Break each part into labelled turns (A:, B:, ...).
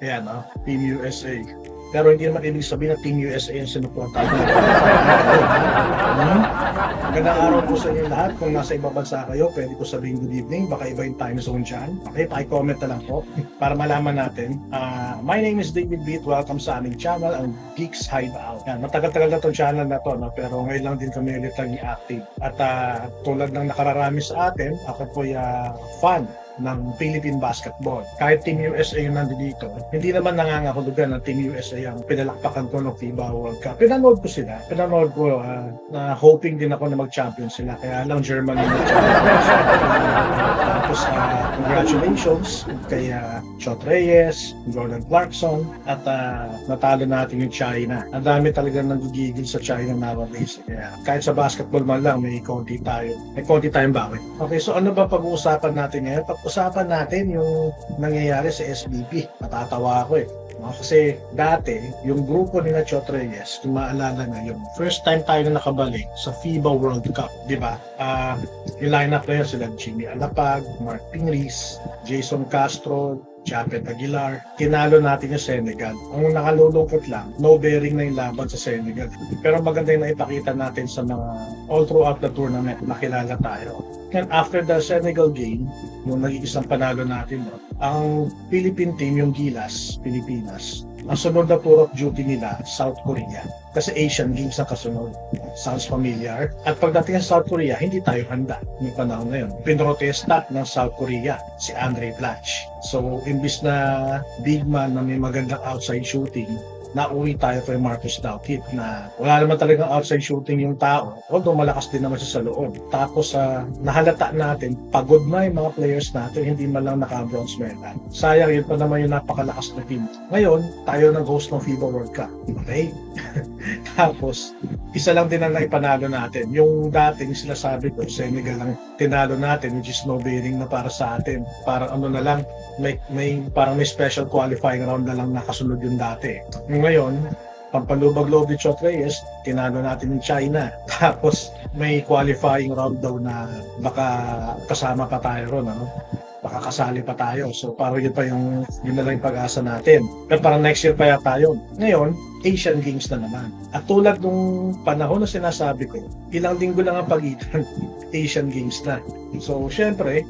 A: Ayan, no? Team USA. Pero hindi naman ibig sabihin na Team USA ang sinuportahan. hmm? Magandang araw po sa inyo lahat. Kung nasa ibang bansa kayo, pwede ko sabihin good evening. Baka iba yung time zone dyan. Okay, paki-comment na lang po para malaman natin. Ah, my name is David Beat. Welcome sa aming channel, ang Geeks Hideout. Yan, matagal-tagal na itong channel na to, no? pero ngayon lang din kami ulit naging active. At ah, tulad ng nakararami sa atin, ako po uh, fan ng Philippine basketball. Kahit Team USA yung nandito, hindi naman nangangahulugan na Team USA ang pinalakpakan ko ng FIBA World Cup. Pinanood ko sila. Pinanood ko ah, na hoping din ako na mag-champion sila. Kaya lang Germany mag-champion. Tapos ah, congratulations kay uh, Chot Reyes, Jordan Clarkson, at ah, natalo natin yung China. Ang dami talagang nagigigil sa China nowadays. Kaya kahit sa basketball man lang, may konti tayo. May konti tayong bawi. Okay, so ano ba pag-uusapan natin ngayon? Pag-usapan natin yung nangyayari sa SBP. Matatawa ako eh. Kasi dati, yung grupo ni na Chot Reyes, kung maalala na yung first time tayo na nakabalik sa FIBA World Cup, di ba? Ah, yung lineup na yun sila Jimmy Alapag, Mark Pingris, Jason Castro, Japet Aguilar. Tinalo natin yung Senegal. Ang nakalulungkot lang, no bearing na yung laban sa Senegal. Pero maganda yung naipakita natin sa mga all throughout the tournament, nakilala tayo. And after the Senegal game, yung nag-iisang panalo natin, no, ang Philippine team, yung Gilas, Pilipinas, ang sunod na tour of duty nila, South Korea. Kasi Asian Games ang kasunod. Sounds familiar. At pagdating sa South Korea, hindi tayo handa yung panahon na yun. Pinrotesta ng South Korea si Andre Blatch. So, imbis na big man na may magandang outside shooting, nauwi tayo kay Marcus Doughtit na wala naman talagang outside shooting yung tao. Although malakas din naman siya sa loob. Tapos sa nahalata natin, pagod na yung mga players natin, hindi man lang naka-bronze medal. Sayang yun pa naman yung napakalakas na team. Ngayon, tayo ng host ng FIBA World Cup. Okay? Tapos, isa lang din ang naipanalo natin. Yung dating sinasabi ko, Senegal lang tinalo natin, which is no bearing na para sa atin. Parang ano na lang, may, may parang may special qualifying round na lang nakasunod yung dati. Ngayon, pampalubag-loob ni Chot Reyes, tinalo natin yung China. Tapos may qualifying round daw na baka kasama pa tayo ron, ano? Baka kasali pa tayo. So parang yun pa yung, yun na lang yung pag-asa natin. Pero parang next year pa yata yun. Ngayon, Asian Games na naman. At tulad nung panahon na sinasabi ko, ilang linggo lang ang pagitan, Asian Games na. So, syempre,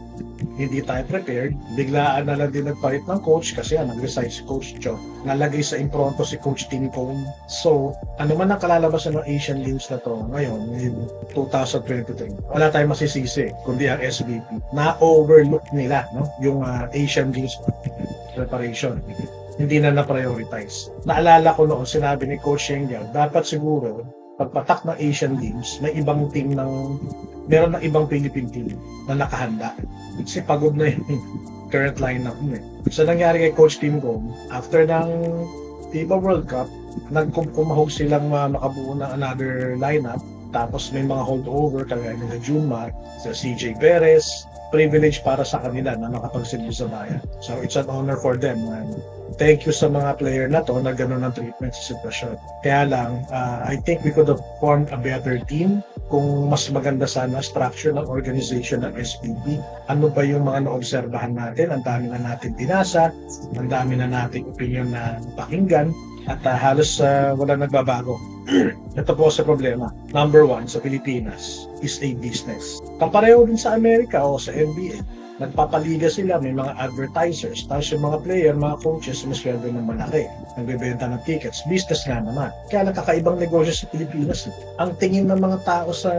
A: hindi tayo prepared. Biglaan na lang din nagpalit ng coach kasi ah, nag-resign si Coach Cho. Nalagay sa impronto si Coach Tim Cone. So, ano man ang kalalabasan ng Asian Games na to ngayon, in 2023, wala tayong masisisi, kundi ang SVP. Na-overlook nila no? yung ah, Asian Games preparation hindi na na-prioritize. Naalala ko noon, sinabi ni Coach Sheng dapat siguro, pagpatak ng Asian Games, may ibang team ng, meron ng ibang Philippine team na nakahanda. Kasi pagod na yung current lineup mo eh. So nangyari kay Coach Tim Gong, after ng FIBA World Cup, nagkumahog silang makabuo ng another lineup. Tapos may mga holdover, kagaya nila Junmar, sa CJ Perez, privilege para sa kanila na makapagsilbi sa bayan. So it's an honor for them. And thank you sa mga player na to na gano'n ang treatment sa sitwasyon. Kaya lang, uh, I think we could have formed a better team kung mas maganda sana structure ng organization ng SPB. Ano ba yung mga naobserbahan natin? Ang dami na natin binasa, ang dami na nating opinion na pakinggan, at uh, halos uh, wala nagbabago. Ito po sa problema. Number one, sa Pilipinas is a business. Kapareho din sa Amerika o sa NBA nagpapaliga sila, may mga advertisers, tapos yung mga player, mga coaches, may sweldo ng malaki. Nagbebenta ng tickets. Business nga naman. Kaya lang kakaibang negosyo sa Pilipinas. eh. Ang tingin ng mga tao sa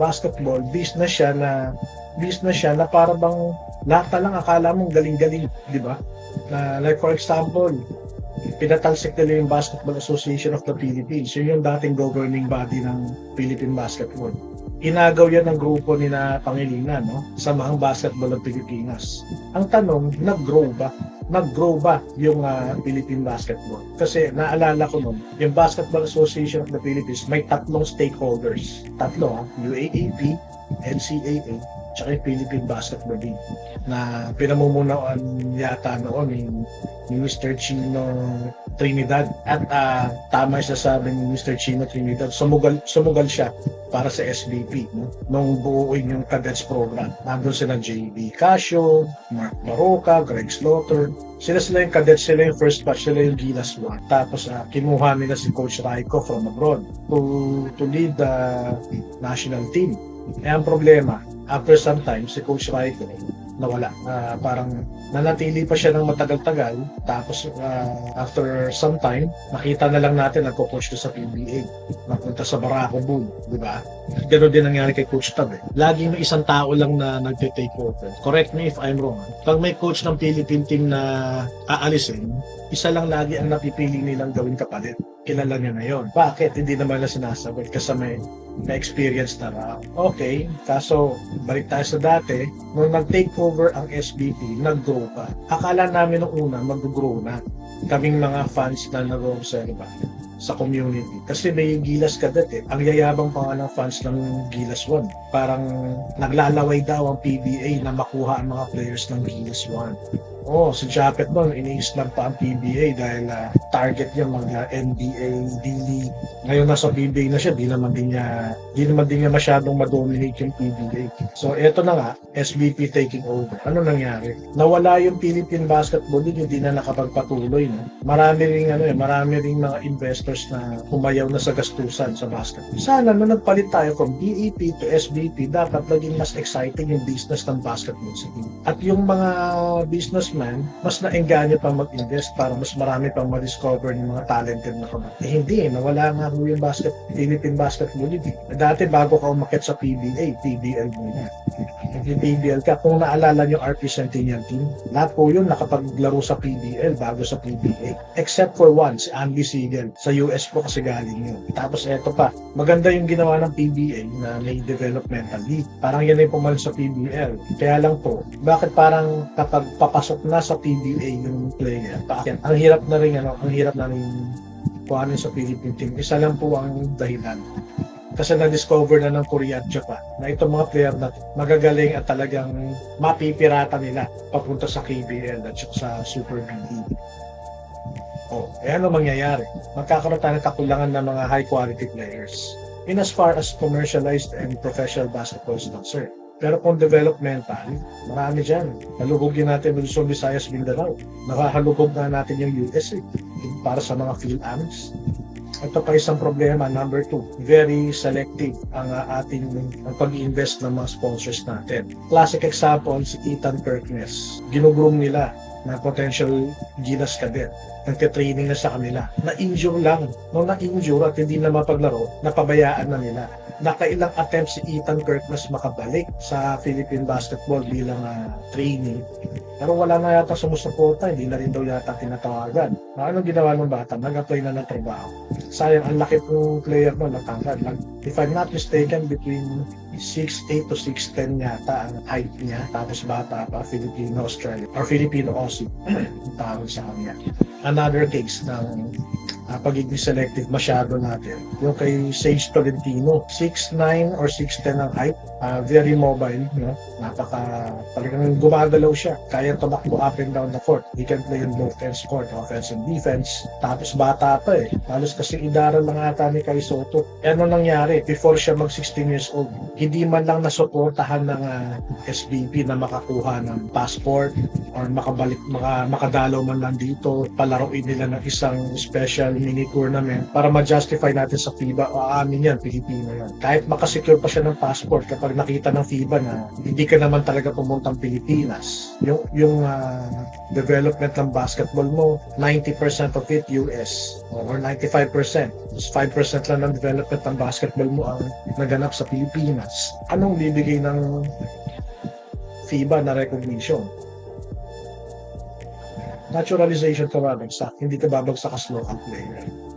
A: basketball, business siya na business siya na para bang lahat na lang akala mong galing-galing, di ba? Na, like for example, pinatalsik nila yung Basketball Association of the Philippines. Yun yung dating governing body ng Philippine Basketball inagaw yan ng grupo ni na Pangilinan, no? Samahang Basketball ng Pilipinas. Ang tanong, nag-grow ba? Nag-grow ba yung uh, Philippine Basketball? Kasi naalala ko nun, yung Basketball Association of the Philippines may tatlong stakeholders. Tatlo, ha? UAAP, NCAA, tsaka yung Philippine Basketball League na pinamumunuan yata noon ni, ni Mr. Chino Trinidad at ah, tama yung sasabi ni Mr. Chino Trinidad sumugal, sumugal siya para sa SBP no? nung buuin yung cadets program nandun sila JB Casio Mark Baroka Greg Slaughter sila sila yung cadets sila yung first batch sila yung Gilas 1 tapos ah, kinuha nila si Coach Raiko from abroad to, to lead the national team eh ang problema after some time si Coach Raiko nawala Ah, parang nanatili pa siya ng matagal-tagal tapos ah, after some time nakita na lang natin nagko-coach doon sa PBA napunta sa Barako Bull di ba Ganon din nangyari kay Coach Tab eh. Laging may isang tao lang na nagte-take over. Correct me if I'm wrong. ah. Pag may coach ng Philippine team na aalisin, isa lang lagi ang napipili nilang gawin kapalit. Kilala niya na yon. Bakit? Hindi naman na sinasagot kasi may na experience na raw. Okay, kaso balik tayo sa dati, nung nag-take over ang SBP, nag-grow pa. Akala namin nung una, mag-grow na. Kaming mga fans na nag-observa sa community. Kasi may Gilas Cadet eh. Ang yayabang pa nga ng fans ng Gilas 1. Parang naglalaway daw ang PBA na makuha ang mga players ng Gilas 1. Oh, si Japet doon, ini-snap pa ang PBA dahil ah, target niya mga NBA, D-League. Ngayon nasa PBA na siya, di naman din niya, di naman din niya masyadong madominate yung PBA. So, eto na nga, SBP taking over. Ano nangyari? Nawala yung Philippine Basketball League, hindi na nakapagpatuloy. No? Marami ring ano eh, marami ring mga investors na humayaw na sa gastusan sa basketball. Sana na nagpalit tayo from BEP to SBP, dapat naging mas exciting yung business ng basketball sa. At yung mga businessman, mas naengganyo pa mag-invest para mas marami pang ma-discover ng mga talented na kabat. Eh hindi, eh, nawala nga ho yung basket, Philippine Basketball League. Dati bago ka umakit sa PBA, PBL muna. Yung PBL ka, kung naalala nyo RP Centennial Team, lahat po yun nakapaglaro sa PBL bago sa PBA. Except for one, si Andy Siegel. Sa US po kasi galing yun. Tapos eto pa, maganda yung ginawa ng PBA na may developmental league. Parang yan ay pumalit sa PBL. Kaya lang po, bakit parang kapag papasok na sa PBA yung player? Ang hirap na rin, ano, ang hirap na rin kuhanin sa Philippine team. Isa lang po ang dahilan kasi na-discover na ng Korea at Japan na itong mga player na magagaling at talagang mapipirata nila papunta sa KBL at sa Super BE. Oh, eh ano mangyayari? Magkakaroon tayo ng kakulangan ng mga high quality players in as far as commercialized and professional basketball is concerned. Pero kung developmental, marami dyan. Nalugugin natin Luzon, Visayas, Mindanao. Nakahalugog na natin yung USA para sa mga field amps. Ito pa isang problema. Number two, very selective ang uh, ating ang pag-invest ng mga sponsors natin. Classic example, si Ethan Kirkness. Ginugroom nila na potential Gilas Cadet. Nagte-training na sa kanila. Na-injure lang. Nung na-injure at hindi na mapaglaro, napabayaan na nila. Nakailang attempts si Ethan Kirkness makabalik sa Philippine basketball bilang uh, training. Pero wala na yata sumusuporta, hindi na rin daw yata tinatawagan. Na anong ginawa ng bata? Nag-apply na ng trabaho. Sayang, ang laki ng player mo, natangkad. Like, if I'm not mistaken, between 6'8 to 6'10 yata ang height niya. Tapos bata pa, Filipino Australia, or Filipino Aussie, ang tawag sa kanya. Another case ng uh, pagiging selective masyado natin. Yung kay Sage Tolentino, 6'9 or 6'10 ang height, uh, very mobile, no? napaka, talagang gumagalaw siya. Kaya tumakbo up and down the court. He can play in both ends court, offense and defense. Tapos bata pa eh. Halos kasi idaran lang ata ni Kai Soto. E ano nangyari? Before siya mag 16 years old, hindi man lang nasuportahan ng uh, SBP na makakuha ng passport or makabalik, maka, makadalaw man lang dito, palaruin nila ng isang special mini tournament para ma-justify natin sa FIBA, o amin yan, Pilipino yan. Kahit makasecure pa siya ng passport kapag nakita ng FIBA na hindi ka naman talaga pumuntang Pilipinas, yung, yung uh, development ng basketball mo, 90% of it US or 95%. Tapos 5% lang ng development ng basketball mo ang naganap sa Pilipinas. Anong bibigay ng FIBA na recognition? Naturalization ka babagsak, hindi ka babagsak as local player.